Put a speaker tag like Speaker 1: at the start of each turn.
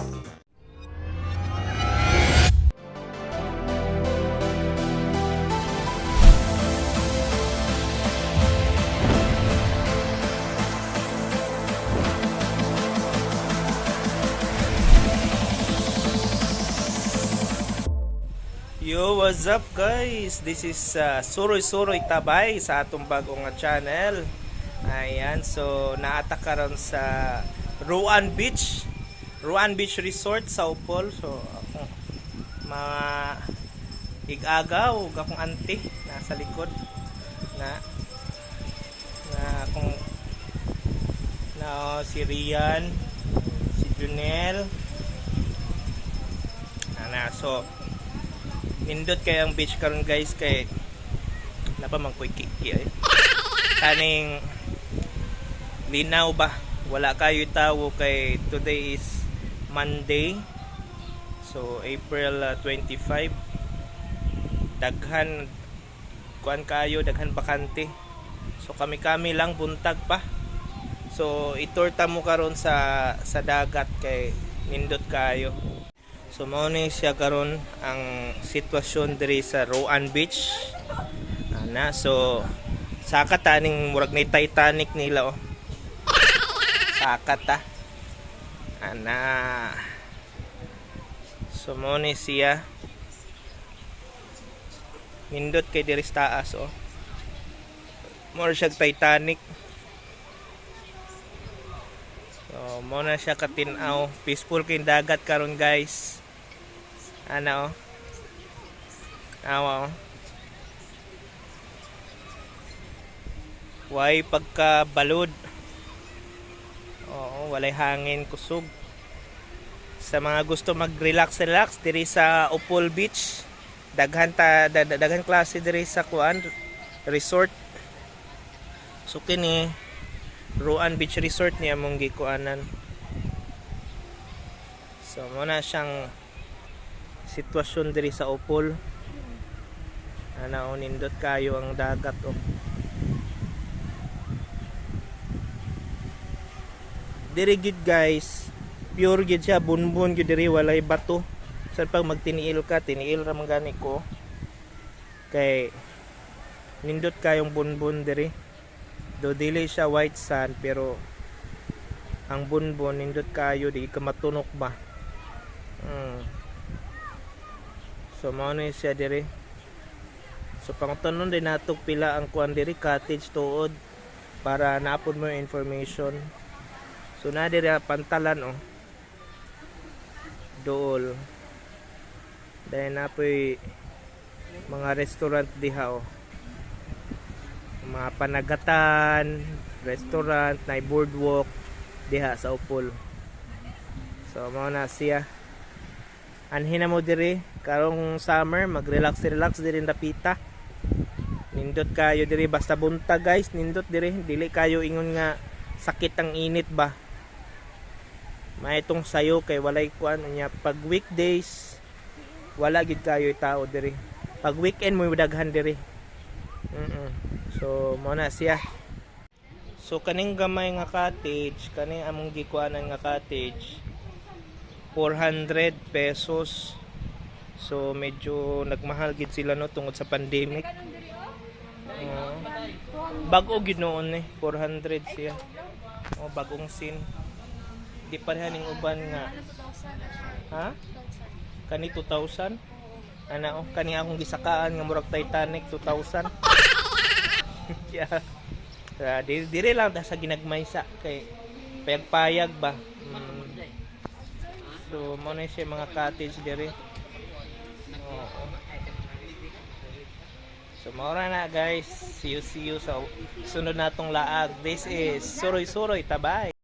Speaker 1: Yo, what's up guys? This is uh, Suroy Suroy Tabay sa atong bagong uh, channel. Ayan, so naataka ron sa Ruan Beach Ruan Beach Resort sa Upol. So ako mga igagaw ug akong auntie nasa likod na na akong na oh, si Rian, si Junel. Ana, so Nindot kay beach karon guys kay na pa man koy ay. Kaning linaw ba? Wala kayo tawo kay today is Monday. So April uh, 25. Daghan kuan kayo daghan bakante. So kami-kami lang buntag pa. So itorta mo karon sa sa dagat kay nindot kayo. So mao ni siya karon ang sitwasyon diri sa Roan Beach. Ana so saka taning murag ni Titanic nila oh. Saka ta. Ana. So mao ni siya. Nindot kay diri taas oh. More siya Titanic. So, mo na siya katinaw. Peaceful kay dagat karon guys. Ano? Awa. oh. Way pagka balod. Walay hangin kusog. Sa mga gusto mag-relax relax diri sa Upol Beach, daghan ta da- da- daghan klase diri sa kuan resort. So kini Ruan Beach Resort ni among gikuanan. So mo na siyang sitwasyon diri sa Opol. Ana nindot kayo ang dagat oh. Diri gid guys, pure gid siya bunbun gid diri walay bato. Sa pag magtiniil ka, tiniil ra man gani ko. Kay nindot kayong bunbun diri. Do dili siya white sand pero ang bunbun nindot kayo di ka matunok ba. Mm. So mao ni siya diri. So pangutanon din nato pila ang kuan diri cottage tuod para naapod mo information. So na diri ang pantalan oh. Dool. Dahil napoy mga restaurant diha oh. Mga panagatan, restaurant, na boardwalk diha sa Upol. So mao na siya. Anhin na mo diri karong summer mag-relax relax diri dapita. Nindot kayo diri basta bunta guys, nindot diri dili kayo ingon nga sakit ang init ba. May itong sayo kay walay kuan niya pag weekdays wala gid kayo tao diri. Pag weekend mo daghan diri. Mm So mo na siya. So kaning gamay nga cottage, kaning among gikuanan nga cottage 400 pesos. So medyo nagmahal gid sila no tungod sa pandemic. Oo. bago gid noon eh, 400 siya. Oh, bagong sin. Di pareha ning uban nga. Ha? Kani 2,000? Ana oh, kani akong gisakaan nga murag Titanic 2,000. yeah. Uh, diri, diri lang ta sa ginagmay sa kay payag-payag ba. Mm. So, mo na siya mga cottage diri. Oo. So, maura na guys. See you, see you sa sunod natong laag. This is Suroy Suroy Tabay.